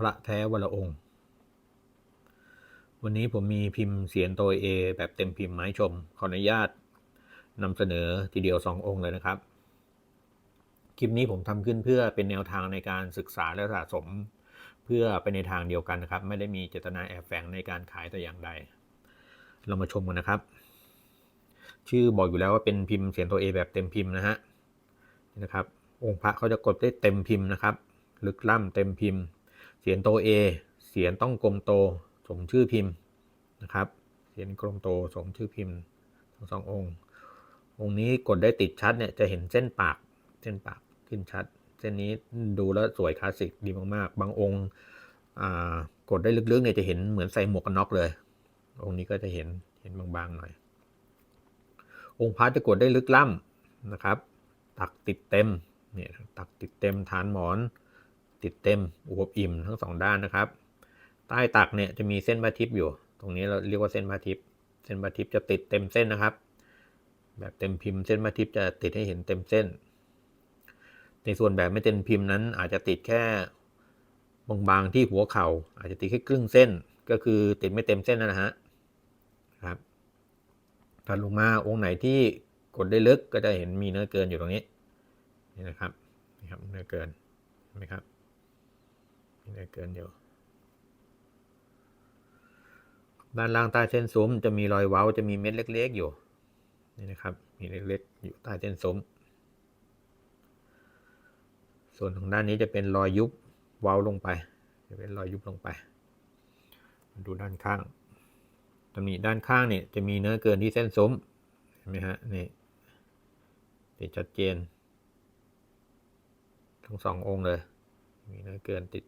พระแท้วรองค์ วันนี้ผมมีพิมพ์เสียนตัวเอแบบเต็มพิมพ์ไม้ชม ขออนุญาตนำเสนอทีเดียวสององค์เลยนะครับ คลิปนี้ผมทำขึ้นเพื่อเป็นแนวทางในการศึกษาและสะสม เพื่อไปในทางเดียวกันนะครับ ไม่ได้มีเจตนาแอบแฝงในการขายแต่อย่างใด เรามาชมกันนะครับ ชื่อบอกอยู่แล้วว่าเป็นพิมพ์เสียนตัวเอแบบเต็มพิมพ์นะฮะนี่นะครับ องค์พระเขาจะกดได้เต็มพิมพ์นะครับ ลึกล่ำเต็มพิมพ์ เสียนโตเอเสียนต้องกลมโตสมชื่อพิมพ์นะครับ เสียนกลมโตสมชื่อพิมพ์ทั้งสององค์ องค์นี้กดได้ติดชัดเนี่ยจะเห็นเส้นปากเส้นปากขึ้นชัด เส้นนี้ดูแล้วสวยคลาสสิกดีมากๆ บางองค์กดได้ลึกๆเนี่ยจะเห็นเหมือนใส่หมวกกันน็อกเลย องค์นี้ก็จะเห็นเห็นบางๆหน่อย องค์พระจะกดได้ลึกล่ำนะครับ ตักติดเต็มเนี่ยตักติดเต็มฐานหมอน ติดเต็มอวบอิ่มทั้งสองด้านนะครับ ใต้ตักเนี่ยจะมีเส้นบาทิปอยู่ ตรงนี้เราเรียกว่าเส้นบาทิปเส้นบาทิปจะติดเต็มเส้นนะครับ แบบเต็มพิมพ์เส้นบาทิปจะติดให้เห็นเต็มเส้น ในส่วนแบบไม่เต็มพิมพ์นั้น อาจจะติดแค่บางๆที่หัวเขา่า อาจจะติดแค่ครึ่งเส้น ก็คือติดไม่เต็มเส้นนะฮะครับถัดลงมาองค์ไหนที่กดได้ลึกก็จะเห็นมีเนื้อเกินอยู่ตรงนี้นี่นะครับนี่ครับเนื้อเกินเห็นไหมครับ มีเนื้อเกินอยู่ด้านล่างใต้เส้นซุ้มจะมีรอยเว้าจะมีเม็ดเล็ก ๆ อยู่ นี่นะครับ มีเล็กๆอยู่ใต้เส้นซุ้ม ส่วนของด้านนี้จะเป็นรอยยุบเว้าลงไป จะเป็นรอยยุบลงไปมาดูด้านข้างตำหนิด้านข้างเนี่ยจะมีเนื้อเกินที่เส้นซุ้มเห็นไหมฮะนี่ติดชัดเจน ทั้งสององค์เลย มีเนื้อเกินติด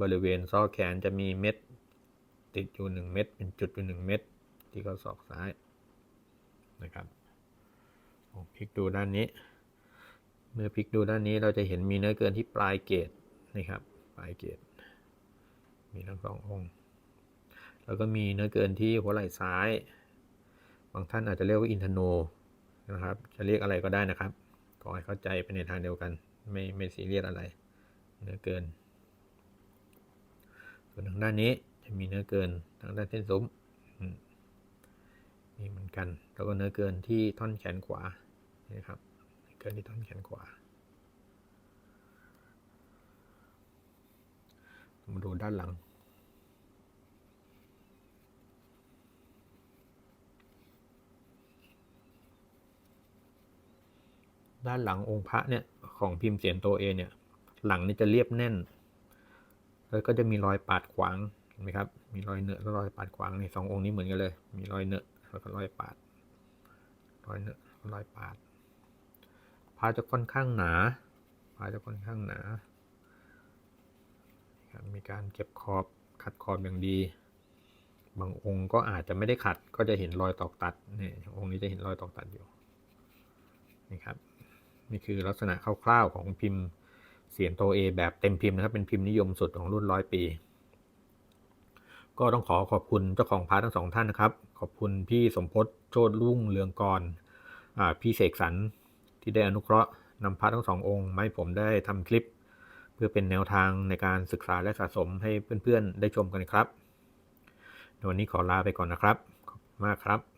บริเวณซอกแขนจะมีเม็ด ติดอยู่หนึ่งเม็ดเป็นจุดอยู่หนึ่งเม็ดที่ข้อศอกซ้ายนะครับพลิกดูด้านนี้ เมื่อพลิกดูด้านนี้เราจะเห็นมีเนื้อเกินที่ปลายเกตนะครับ ปลายเกตมีทั้งสององค์ แล้วก็มีเนื้อเกินที่หัวไหล่ซ้าย บางท่านอาจจะเรียกว่าอินทโนนะครับ จะเรียกอะไรก็ได้นะครับ ขอให้เข้าใจไปในทางเดียวกัน ไม่ไม่ซีเรียสอะไร เนื้อเกิน ส่วนทางด้านนี้จะมีเนื้อเกินทางด้านเส้นซุ้มนี่เหมือนกัน แล้วก็เนื้อเกินที่ท่อนแขนขวานี่ครับเกินที่ท่อนแขนขวา มาดูด้านหลังด้านหลังองค์พระเนี่ยของพิมพ์เสียนโตเอเนี่ย หลังนี่จะเรียบแน่น แล้วก็จะมีรอยปาดขวางเห็นไหมครับ มีรอยเนื้อและรอยปาดขวางในสององค์นี้เหมือนกันเลย มีรอยเนื้อแล้วก็รอยปาด รอยเนื้อรอยปาดพาจะค่อนข้างหนาพาจะค่อนข้างหนา มีการเก็บขอบขัดขอบอย่างดี บางองค์ก็อาจจะไม่ได้ขัด ก็จะเห็นรอยตอกตัดนี่องค์นี้จะเห็นรอยตอกตัดอยู่นี่ครับ นี่คือลักษณะคร่าวๆของพิมพ์ เสียนโตเอแบบเต็มพิมพ์นะครับ เป็นพิมพ์นิยมสุดของรุ่นร้อยปี ก็ต้องขอขอบคุณเจ้าของพาร์ททั้งสองท่านนะครับ ขอบคุณพี่สมพศโชดรุ่งเรืองกรพี่เสกสรรที่ได้อนุเคราะห์นำพระทั้งสององค์มาให้ผมได้ทำคลิป เพื่อเป็นแนวทางในการศึกษาและสะสมให้เพื่อนๆได้ชมกันครับวันนี้ขอลาไปก่อนนะครับ ขอบคุณมากครับ